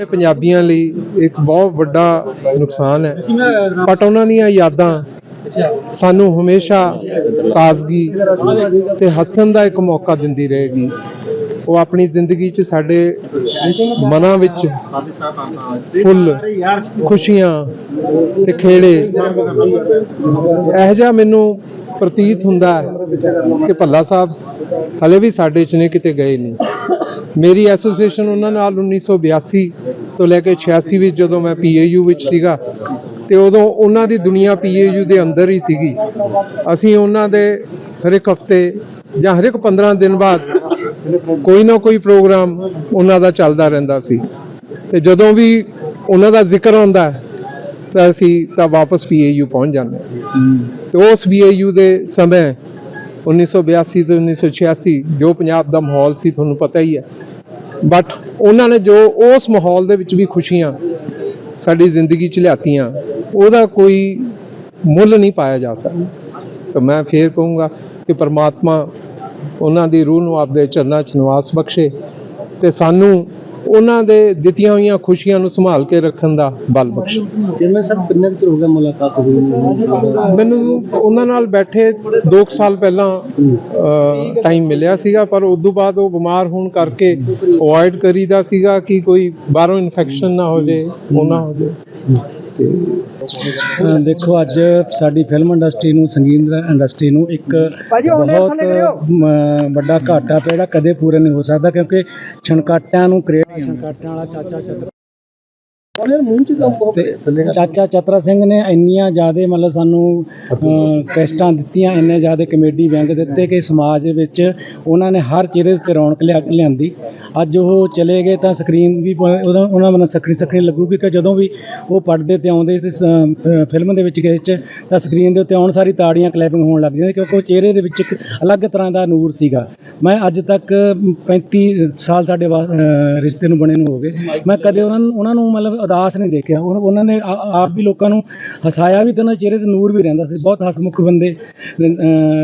ਪੰਜਾਬੀਆਂ ਲਈ ਇੱਕ ਬਹੁਤ ਵੱਡਾ ਨੁਕਸਾਨ ਹੈ। ਬਟ ਉਹਨਾਂ ਦੀਆਂ ਯਾਦਾਂ ਸਾਨੂੰ ਹਮੇਸ਼ਾ ਤਾਜ਼ਗੀ ਤੇ ਹੱਸਣ ਦਾ ਇੱਕ ਮੌਕਾ ਦਿੰਦੀ ਰਹੇਗੀ। ਉਹ ਆਪਣੀ ਜ਼ਿੰਦਗੀ 'ਚ ਸਾਡੇ ਮਨਾਂ ਵਿੱਚ ਫੁੱਲ, ਖੁਸ਼ੀਆਂ ਤੇ ਖੇੜੇ। ਇਹ ਜਿਹਾ ਮੈਨੂੰ ਪ੍ਰਤੀਤ ਹੁੰਦਾ ਹੈ ਕਿ ਭੱਲਾ ਸਾਹਿਬ ਹਲੇ ਵੀ ਸਾਡੇ 'ਚ ਨੇ, ਕਿਤੇ ਗਏ ਨਹੀਂ। ਮੇਰੀ ਐਸੋਸੀਏਸ਼ਨ ਉਹਨਾਂ ਨਾਲ 1982 ਤੋਂ ਲੈ ਕੇ 86 ਵਿੱਚ ਜਦੋਂ ਮੈਂ ਪੀਏਯੂ ਵਿੱਚ ਸੀਗਾ, ਤੇ ਉਦੋਂ ਉਹਨਾਂ ਦੀ ਦੁਨੀਆ ਪੀਏਯੂ ਦੇ ਅੰਦਰ ਹੀ ਸੀਗੀ। ਅਸੀਂ ਉਹਨਾਂ ਦੇ ਹਰ ਇੱਕ ਹਫ਼ਤੇ ਜਾਂ ਹਰ ਇੱਕ 15 ਦਿਨ ਬਾਅਦ ਕੋਈ ਨਾ ਕੋਈ ਪ੍ਰੋਗਰਾਮ ਉਹਨਾਂ ਦਾ ਚੱਲਦਾ ਰਹਿੰਦਾ ਸੀ। ਤੇ ਜਦੋਂ ਵੀ ਉਹਨਾਂ ਦਾ ਜ਼ਿਕਰ ਆਉਂਦਾ, ਤਾਂ ਅਸੀਂ ਤਾਂ ਵਾਪਸ ਪੀਏਯੂ ਪਹੁੰਚ ਜਾਂਦੇ ਹਾਂ। ਤੇ ਉਸ ਪੀਏਯੂ ਦੇ ਸਮੇਂ 1982 ਤੋਂ 1986 ਜੋ ਪੰਜਾਬ ਦਾ ਮਾਹੌਲ ਸੀ, ਤੁਹਾਨੂੰ ਪਤਾ ਹੀ ਹੈ ਬਟ ਉਹਨਾਂ ਨੇ ਜੋ ਉਸ ਮਾਹੌਲ ਦੇ ਵਿੱਚ ਵੀ ਖੁਸ਼ੀਆਂ ਸਾਡੀ ਜ਼ਿੰਦਗੀ 'ਚ ਲਿਆਤੀਆਂ, ਉਹਦਾ ਕੋਈ ਮੁੱਲ ਨਹੀਂ ਪਾਇਆ ਜਾ ਸਕਦਾ। ਤਾਂ ਮੈਂ ਫੇਰ ਕਹੂੰਗਾ ਕਿ ਪਰਮਾਤਮਾ ਉਹਨਾਂ ਦੀ ਰੂਹ ਨੂੰ ਆਪਦੇ ਚਰਨਾਂ 'ਚ ਨਿਵਾਸ ਬਖਸ਼ੇ ਤੇ ਸਾਨੂੰ ਉਹਨਾਂ ਦੇ ਦਿੱਤੀਆਂ ਹੋਈਆਂ ਖੁਸ਼ੀਆਂ ਨੂੰ ਸੰਭਾਲ ਕੇ ਰੱਖਣ ਦਾ ਬਲ ਬਖਸ਼ੇ ਚੇਅਰਮੈਨ ਸਾਹਿਬ ਕਿੰਨੇ ਚਿਰ ਹੋ ਗਿਆ ਮੁਲਾਕਾਤ ਹੋਈ? ਮੈਨੂੰ ਉਹਨਾਂ ਨਾਲ ਬੈਠੇ 2 ਸਾਲ ਪਹਿਲਾਂ ਟਾਈਮ ਮਿਲਿਆ ਸੀਗਾ ਪਰ ਉਸ ਤੋਂ ਬਾਅਦ ਉਹ ਬਿਮਾਰ ਹੋਣ ਕਰਕੇ ਅਵੋਇਡ ਕਰੀਦਾ ਸੀਗਾ ਕਿ ਕੋਈ ਬਾਹਰੋਂ ਇਨਫੈਕਸ਼ਨ ਨਾ ਹੋ ਜੇ ਉਹ ਨਾ ਹੋ ਜੇ ਤੇ ਦੇਖੋ ਅੱਜ ਸਾਡੀ ਫਿਲਮ ਇੰਡਸਟਰੀ ਨੂੰ ਸੰਗੀਤ ਇੰਡਸਟਰੀ ਨੂੰ ਇੱਕ ਬਹੁਤ ਵੱਡਾ ਘਾਟਾ ਪਿਆ ਜਿਹੜਾ ਕਦੇ ਪੂਰਾ ਨਹੀਂ ਹੋ ਸਕਦਾ ਕਿਉਂਕਿ ਛਣਕਾਟਿਆਂ ਨੂੰ ਕ੍ਰੀਏਟ ਛਣਕਾਟਿਆਂ ਵਾਲਾ ਚਾਚਾ ਚਾਚਾ ਚਤਰਾ ਸਿੰਘ ਨੇ ਇੰਨੀਆਂ ਜ਼ਿਆਦਾ ਮਤਲਬ ਸਾਨੂੰ ਕੈਸਟਾਂ ਦਿੱਤੀਆਂ ਇੰਨੇ ਜ਼ਿਆਦਾ ਕਮੇਡੀ ਵਿਅੰਗ ਦਿੱਤੇ ਕਿ ਸਮਾਜ ਦੇ ਵਿੱਚ ਉਹਨਾਂ ਨੇ ਹਰ ਚਿਹਰੇ ਤੇ ਰੌਣਕ ਲਿਆ ਲਿਆਂਦੀ। ਅੱਜ ਉਹ ਚਲੇ ਗਏ ਤਾਂ ਸਕਰੀਨ ਵੀ ਪ- ਉਹਦਾ ਉਹਨਾਂ ਮਨ ਸਖਰੀ ਸਖਰੀ ਲੱਗੂਗੀ ਕਿ ਜਦੋਂ ਵੀ ਉਹ ਪਰਦੇ ਤੇ ਆਉਂਦੇ ਤੇ ਸ- ਫਿਲਮ ਦੇ ਵਿੱਚ ਕਿਸੇ 'ਚ ਤਾਂ ਸਕਰੀਨ ਦੇ ਉੱਤੇ ਆਉਣ ਸਾਰੀ ਤਾੜੀਆਂ ਕਲੈਪਿੰਗ ਹੋਣ ਲੱਗ ਜਾਂਦੀਆਂ ਕਿਉਂਕਿ ਉਹ ਚਿਹਰੇ ਦੇ ਵਿੱਚ ਇੱਕ ਅਲੱਗ ਤਰ੍ਹਾਂ ਦਾ ਨੂਰ ਸੀਗਾ। ਮੈਂ ਅੱਜ ਤੱਕ 35 ਸਾਲ ਸਾਡੇ ਵਾ- ਰਿਸ਼ਤੇ ਨੂੰ ਬਣੇ ਨੂੰ ਹੋ ਗਏ। ਮੈਂ ਕਦੇ ਉਹਨਾਂ ਨੂੰ ਉਹਨਾਂ ਨੂੰ ਮਤਲਬ ਉਦਾਸ ਨਹੀਂ ਦੇਖਿਆ। ਉਹਨਾਂ ਉਹਨਾਂ ਨੇ ਆ- ਆਪ ਵੀ ਲੋਕਾਂ ਨੂੰ ਹਸਾਇਆ ਵੀ ਤੇ ਉਹਨਾਂ ਦੇ ਚਿਹਰੇ ਤੇ ਨੂਰ ਵੀ ਰਹਿੰਦਾ ਸੀ। ਬਹੁਤ ਹਸਮੁਖ ਬੰਦੇ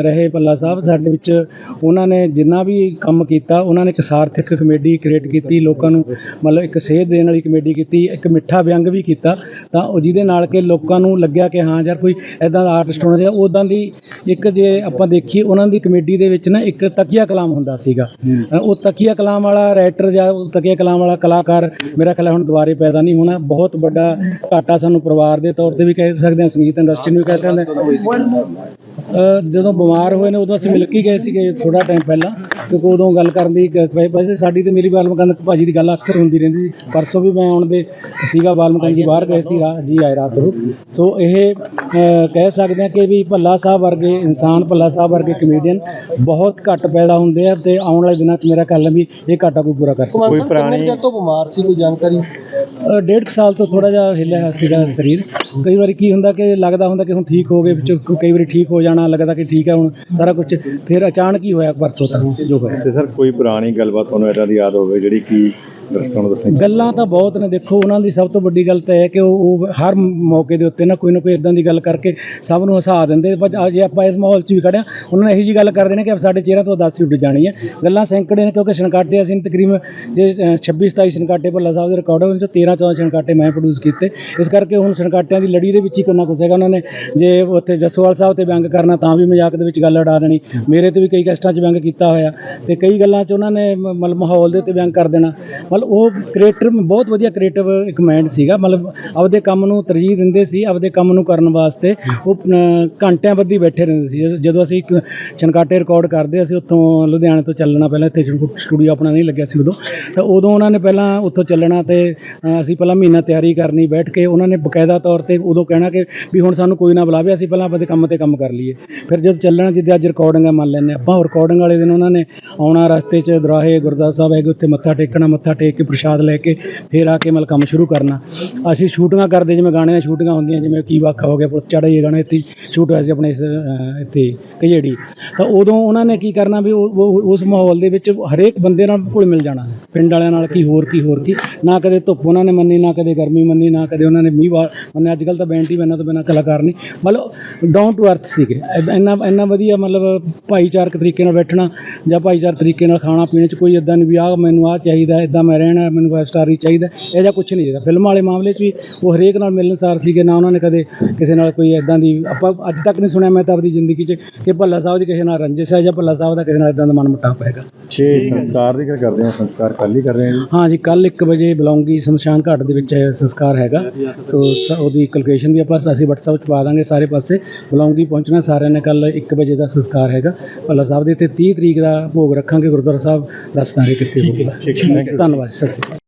ਰਹੇ ਪੱਲਾ ਸਾਹਿਬ ਸਾਡੇ ਵਿੱਚ। ਉਹਨਾਂ ਨੇ ਜਿੰਨਾ ਵੀ ਕੰਮ ਕੀਤਾ ਉਹਨਾਂ ਨੇ ਇੱਕ ਸਾਰਥਕ ਕਮੇਡੀ ਕ੍ਰੀਏਟ ਕੀਤੀ ਲੋਕਾਂ ਨੂੰ ਮਤਲਬ ਇੱਕ ਸੇਧ ਦੇਣ ਵਾਲੀ ਕਮੇਡੀ ਕੀਤੀ ਇੱਕ ਮਿੱਠਾ ਵਿਅੰਗ ਵੀ ਕੀਤਾ। ਤਾਂ ਉਹ ਜਿਹਦੇ ਨਾਲ ਕਿ ਲੋਕਾਂ ਨੂੰ ਲੱਗਿਆ ਕਿ ਹਾਂ ਯਾਰ ਕੋਈ ਐਦਾਂ ਦਾ ਆਰਟਿਸਟ ਹੋਣਾ ਚਾਹੀਦਾ ਉਦਾਂ ਦੀ ਇੱਕ ਜੇ ਆਪਾਂ ਦੇਖੀਏ ਉਹਨਾਂ ਦੀ ਕਮੇਡੀ ਦੇ ਵਿੱਚ ਨਾ ਇੱਕ ਤਕੀਆ ਕਲਾਮ ਹੁੰਦਾ ਸੀਗਾ। ਅ, ਉਹ ਤਕੀਆ ਕਲਾਮ ਵਾਲਾ ਰਾਈਟਰ ਜਾਂ ਉਹ ਤਕੀਆ ਕਲਾਮ ਵਾਲਾ ਕਲਾਕਾਰ ਮੇਰਾ ਖਿਆਲ ਹੈ ਹੁਣ ਦੁਬਾਰੇ ਪੈਦਾ ਨਹੀਂ ਹੋਣਾ। ਬਹੁਤ ਵੱਡਾ ਘਾਟਾ ਸਾਨੂੰ ਪਰਿਵਾਰ ਦੇ ਤੌਰ ਤੇ ਵੀ ਕਹਿ ਸਕਦੇ ਹਾਂ ਸੰਗੀਤ ਇੰਡਸਟਰੀ ਨੂੰ ਵੀ ਕਹਿ ਸਕਦੇ ਹਾਂ। ਜਦੋਂ ਬਿਮਾਰ ਹੋਏ ਨੇ ਉਦੋਂ ਅਸੀਂ ਮਿਲ ਕੇ ਗਏ ਸੀਗੇ ਥੋੜਾ ਟਾਈਮ ਪਹਿਲਾਂ ਕਿਉਂਕਿ ਉਦੋਂ ਗੱਲ ਕਰਨ ਦੀ ਵੈਸੇ ਸਾਡੀ ਤੇ ਮੇਰੀ ਬਾਲਮਕੰਦ ਭਾਜੀ ਦੀ ਗੱਲ ਅਕਸਰ ਹੁੰਦੀ ਰਹਿੰਦੀ ਸੀ। ਪਰਸੋਂ ਵੀ ਮੈਂ ਆਉਣ ਦੇ ਸੀਗਾ ਬਾਲਮਕੰਦ ਜੀ ਬਾਹਰ ਗਏ ਸੀ ਰਾ- ਜੀ ਆਏ ਰਾਤ ਨੂੰ। ਸੋ ਇਹ ਕਹਿ ਸਕਦੇ ਹਾਂ ਕਿ ਵੀ ਭੱਲਾ ਸਾਹਿਬ ਵਰਗੇ ਇਨਸਾਨ ਭੱਲਾ ਸਾਹਿਬ ਵਰਗੇ ਕਮੇਡੀਅਨ ਬਹੁਤ ਘੱਟ ਪੈਦਾ ਹੁੰਦੇ ਆ ਤੇ ਆਉਣ ਵਾਲੇ ਦਿਨਾਂ 'ਚ ਮੇਰਾ ਹੈ ਵੀ ਇਹ ਘਾਟਾ ਕੋਈ ਪੂਰਾ ਕਰ ਸਕਦਾ। ਕੋਈ ਪੁਰਾਣੀ ਤੋਂ ਬਿਮਾਰ ਸੀ ਕੋਈ ਜਾਣਕਾਰੀ? ਡੇਢ ਕੁ ਸਾਲ ਤੋਂ ਥੋੜਾ ਜਿਹਾ ਹਿੱਲਿਆ ਹੋਇਆ ਸੀਗਾ ਸਰੀਰ। ਕਈ ਵਾਰੀ ਕੀ ਹੁੰਦਾ ਕਿ ਲੱਗਦਾ ਹੁੰਦਾ ਕਿ ਹੁਣ ਠੀਕ ਹੋ ਗਏ, ਵਿੱਚ ਕਈ ਵਾਰੀ ਠੀਕ ਹੋ ਜਾਣਾ, ਲੱਗਦਾ ਕਿ ਠੀਕ ਹੈ ਹੁਣ, ਸਾਰਾ ਕੁਝ ਫਿਰ ਅਚਾਨਕ ਹੀ ਹੋਇਆ ਪਰਸੋਂ ਤੱਕ ਜੋ ਹੋਇਆ। ਤੇ ਸਰ, ਕੋਈ ਪੁਰਾਣੀ ਗੱਲਬਾਤ ਤੁਹਾਨੂੰ ਇਦਾਂ ਦੀ ਯਾਦ ਹੋਵੇ ਜਿਹੜੀ ਕਿ ਦਰਸ਼ਕਾਂ ਨੂੰ ਦੱਸਣੀ ਗੱਲਾਂ ਤਾਂ ਬਹੁਤ ਨੇ ਦੇਖੋ ਉਹਨਾਂ ਦੀ ਸਭ ਤੋਂ ਵੱਡੀ ਗੱਲ ਤਾਂ ਇਹ ਹੈ ਕਿ ਉਹ ਹਰ ਮੌਕੇ ਦੇ ਉੱਤੇ ਨਾ ਕੋਈ ਨਾ ਕੋਈ ਇਦਾਂ ਦੀ ਗੱਲ ਕਰਕੇ ਸਭ ਨੂੰ ਹਸਾ ਦਿੰਦੇ। ਪਰ ਜੇ ਆਪਾਂ ਇਸ ਮਾਹੌਲ 'ਚ ਵੀ ਖੜਿਆ ਉਹਨਾਂ ਨੇ ਇਹੀ ਜੀ ਗੱਲ ਕਰਦੇ ਨੇ ਕਿ ਸਾਡੇ ਚਿਹਰਾ ਤੋਂ ਦੱਸ ਉੱਡ ਜਾਣੀ ਹੈ। ਗੱਲਾਂ ਸੈਂਕੜੇ ਨੇ ਕਿਉਂਕਿ ਛਣਕਾਟੇ ਅਸੀਂ ਤਕਰੀਬਨ ਜੇ ਅ, 26 27 ਛਣਕਾਟੇ ਭੱਲਾ ਸਾਹਿਬ ਦੇ ਰਿਕਾਰਡ ਉਹਨਾਂ 'ਚੋਂ 13 14 ਛਣਕਾਟੇ ਮੈਂ ਪ੍ਰੋਡਿਊਸ ਕੀਤੇ। ਇਸ ਕਰਕੇ ਹੁਣ ਛਣਕਾਟਿਆਂ ਦੀ ਲੜੀ ਦੇ ਵਿੱਚ ਹੀ ਕਿੰਨਾ ਕੁਛ ਹੈਗਾ ਉਹਨਾਂ ਨੇ। ਜੇ ਉੱਥੇ ਜੱਸੋਵਾਲ ਸਾਹਿਬ ਤੇ ਵਿਅੰਗ ਕਰਨਾ ਤਾਂ ਵੀ ਮਜ਼ਾਕ ਦੇ ਵਿੱਚ ਗੱਲ ਉਡਾ ਦੇਣੀ। ਮੇਰੇ ਤੇ ਵੀ ਕਈ ਕਸਟਾਂ 'ਚ ਵਿਅੰਗ ਕੀਤਾ ਹੋਇਆ। ਤੇ ਕਈ ਗੱਲਾਂ 'ਚ ਉਹਨਾਂ ਨੇ ਮ- ਮਤਲਬ ਮਾਹੌਲ ਦੇ ਉੱਤੇ ਵਿਅੰਗ ਕਰ ਦੇਣਾ। ਮਤਲਬ ਉਹ ਕ੍ਰੀਏਟਰ ਬਹੁਤ ਵਧੀਆ ਕ੍ਰੀਏਟਿਵ ਇੱਕ ਮਾਈਂਡ ਸੀਗਾ। ਮਤਲਬ ਆਪਦੇ ਕੰਮ ਨੂੰ ਤਰਜੀਹ ਦਿੰਦੇ ਸੀ, ਆਪਦੇ ਕੰਮ ਨੂੰ ਕਰਨ ਵਾਸਤੇ। ਉਹ ਘੰਟਿਆਂ ਬੱਧੀ ਬੈਠੇ ਰਹਿੰਦੇ ਸੀ। ਜਦੋਂ- ਅਸੀਂ ਇੱਕ ਛਣਕਾਟੇ ਰਿਕਾਰਡ ਕਰਦੇ, ਅਸੀਂ ਉੱਥੋਂ ਲੁਧਿਆਣੇ ਤੋਂ ਚੱਲਣਾ ਪਹਿਲਾਂ, ਇੱਥੇ ਸਟੂਡੀਓ ਆਪਣਾ ਨਹੀਂ ਲੱਗਿਆ ਸੀ ਉਦੋਂ। ਤਾਂ ਉਦੋਂ ਉਹਨਾਂ ਨੇ ਪਹਿਲਾਂ ਉੱਥੋਂ ਚੱਲਣਾ ਤੇ ਅਸੀਂ ਪਹਿਲਾਂ ਮਹੀਨਾ ਤਿਆਰੀ ਕਰਨੀ, ਬੈਠ ਕੇ ਉਹਨਾਂ ਨੇ ਬਕਾਇਦਾ ਤੌਰ ਤੇ ਉਦੋਂ ਕਹਿਣਾ ਕਿ ਵੀ ਹੁਣ ਸਾਨੂੰ ਕੋਈ ਨਾ ਬੁਲਾਵੇ, ਅਸੀਂ ਪਹਿਲਾਂ ਆਪਦੇ ਕੰਮ ਤੇ ਕੰਮ ਕਰ ਲਈਏ। ਫਿਰ ਜਦੋਂ ਚੱਲਣਾ, ਜਿੱਦਾਂ ਅੱਜ ਰਿਕਾਰਡਿੰਗ ਮੰਨ ਲੈਂਦੇ ਆਪਾਂ ਰਿਕਾਰਡਿੰਗ ਵਾਲੇ ਦਿਨ ਉਹਨਾਂ ਨੇ ਆਉਣਾ ਰਸਤੇ 'ਚ, ਦਰਾਹੇ, ਗੁਰਦੁਆਰਾ ਸਾਹਿਬ ਹੈਗੇ, ਉੱਥੇ ਮੱਥਾ ਟੇਕਣਾ, ਮੱਥਾ ਟੇਕ ਕੇ ਪ੍ਰਸ਼ਾਦ ਲੈ ਕੇ ਫਿਰ ਆ ਕੇ ਮਤਲਬ ਕੰਮ ਸ਼ੁਰੂ ਕਰਨਾ। ਅਸੀਂ ਸ਼ੂਟਿੰਗਾਂ ਕਰਦੇ ਜਿਵੇਂ ਗਾਣੇ ਦੀਆਂ ਸ਼ੂਟਿੰਗਾਂ ਹੁੰਦੀਆਂ, ਜਿਵੇਂ ਕੀ ਵਾਕਾ ਹੋ ਗਿਆ, ਪੁਲਿਸ ਚੜਾ ਇਹ ਗਾਣਾ ਇੱਥੇ, ਸ਼ੂਟ ਹੋਇਆ ਸੀ ਆਪਣੇ ਇਸ ਇੱਥੇ ਕਜੇੜੀ ਤਾਂ ਉਦੋਂ ਉਹਨਾਂ ਨੇ ਕੀ ਕਰਨਾ ਵੀ ਉਸ ਮਾਹੌਲ ਦੇ ਵਿੱਚ ਹਰੇਕ ਬੰਦੇ ਨਾਲ ਘੁਲ ਮਿਲ ਜਾਣਾ, ਪਿੰਡ ਵਾਲਿਆਂ ਨਾਲ ਕੀ ਹੋਰ ਕੀ ਹੋਰ, ਕੀ। ਨਾ ਕਦੇ ਧੁੱਪ ਉਹਨਾਂ ਨੇ ਮੰਨੀ, ਨਾ ਕਦੇ ਗਰਮੀ ਮੰਨੀ, ਨਾ ਕਦੇ ਉਹਨਾਂ ਨੇ ਮੀਂਹ ਵਾ ਮੰਨੇ। ਅੱਜ ਕੱਲ ਤਾਂ ਬੈਂਟੀ ਬੈਨਾਂ ਤੋਂ ਬਿਨਾਂ ਕਲਾਕਾਰ ਨਹੀਂ। ਮਤਲਬ ਡਾਊਨ ਟੂ ਅਰਥ ਸੀਗੇ। ਇੰਨਾ ਇੰਨਾ ਵਧੀਆ ਮਤਲਬ ਭਾਈਚਾਰਕ ਤਰੀਕੇ ਨਾਲ ਬੈਠਣਾ ਜਾਂ ਭਾਈਚਾਰਕ ਤਰੀਕੇ ਨਾਲ ਖਾਣਾ ਪੀਣੇ ਚ ਕੋਈ ਇਦਾਂ ਨਹੀਂ ਵੀ ਆਹ ਮੈਨੂੰ ਆਹ ਚਾਹੀਦਾ ਇਦਾਂ ਮੈਂ ਰਹਿਣਾ ਮੈਨੂੰ ਫਾਈਵ ਸਟਾਰ ਹੀ ਚਾਹੀਦਾ ਇਹ ਜਿਹਾ ਕੁਝ ਨਹੀਂ ਹੈਗਾ ਫਿਲਮ ਵਾਲੇ ਮਾਮਲੇ 'ਚ ਵੀ ਉਹ ਹਰੇਕ ਨਾਲ ਮਿਲਣਸਾਰ ਸੀਗੇ ਨਾ ਉਹਨਾਂ ਨੇ ਕਦੇ ਕਿਸੇ ਨਾਲ ਕੋਈ ਐਦਾਂ ਦੀ ਆਪਾਂ ਅੱਜ ਤੱਕ ਨਹੀਂ ਸੁਣਿਆ ਮੈਂ ਤਾਂ ਆਪਣੀ ਜ਼ਿੰਦਗੀ 'ਚ ਕਿ ਭੱਲਾ ਸਾਹਿਬ ਦੀ ਕਿਸੇ ਨਾਲ ਰੰਜਿਸ਼ ਹੈ ਜਾਂ ਭੱਲਾ ਸਾਹਿਬ ਦਾ ਕਿਸੇ ਨਾਲ ਇਦਾਂ ਦਾ ਮਨ ਮੁਟਾਵ ਹੈਗਾ। ਛੇ ਸੰਸਕਾਰ ਦੀ ਗੱਲ ਕਰਦੇ ਹਾਂ ਸੰਸਕਾਰ ਕੱਲ ਹੀ ਕਰ ਰਹੇ ਹਾਂ ਜੀ। ਹਾਂ ਜੀ ਕੱਲ 1 ਵਜੇ ਬਲੌਂਗੀ ਸ਼ਮਸ਼ਾਨ ਘਾਟ ਦੇ ਵਿੱਚ ਸੰਸਕਾਰ ਹੈਗਾ। ਤੋ ਉਹਦੀ ਕੈਲਕੂਲੇਸ਼ਨ ਵੀ ਆਪਾਂ ਅਸੀਂ WhatsApp 'ਚ ਪਾ ਦਾਂਗੇ ਸਾਰੇ ਪਾਸੇ। ਬਲੌਂਗੀ ਪਹੁੰਚਣਾ ਸਾਰਿਆਂ ਨੇ ਕੱਲ 1 ਵਜੇ ਦਾ ਸੰਸਕਾਰ ਹੈਗਾ। ਭੱਲਾ ਸਾਹਿਬ ਦੇ ਤੇ 30 ਤਰੀਕ ਦਾ ਭੋਗ ਰੱਖਾਂਗੇ ਗੁਰਦੁਆਰਾ ਸਾਹਿਬ। ਦੱਸ ਦਾਂਗੇ ਕਿੱਥੇ ਹੋਊਗਾ. ਧੰਨਵਾਦ। Vale,